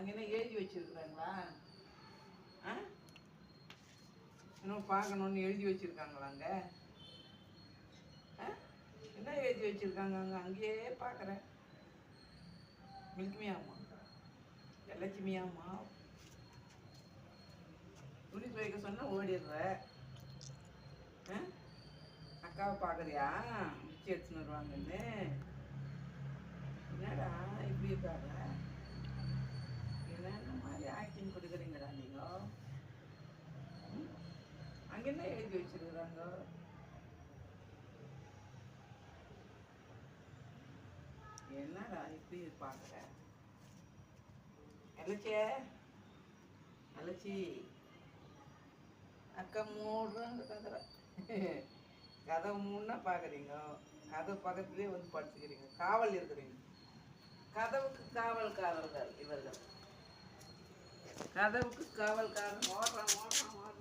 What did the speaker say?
அங்கே என்ன எழுதி வச்சிருக்கிறாங்களா? ஆ? இன்னும் பார்க்கணுன்னு எழுதி வச்சிருக்காங்களா அங்கே? ஆ? என்ன எழுதி வச்சிருக்காங்க அங்கே? அங்கேயே பார்க்குறேன். மில்க்மியாம்மா லட்சுமியாம்மா துணி துவைக்க சொன்னால் ஓடிடுற. ஆ? அக்காவை பார்க்குறியா? மிச்சி எடுத்துன்னு வருவாங்கன்னு. என்னடா இப்படி இருக்காங்க? அங்கே என்ன எழுதி வச்சிருக்கிறாங்க. என்னடா இப்படி பார்க்குற அலச்சியே அலச்சி அக்கா மூடுறாங்க கதவை கதை மூணுனா பார்க்குறீங்க. கதை பக்கத்துலேயே வந்து படுத்துக்கிறீங்க. காவல் இருக்கிறீங்க. கதவுக்கு காவல்காரர்கள் இவர்கள். கதவுக்கு காவல்காரன் ஓடுறான் ஓடுறான் ஓடுறான்.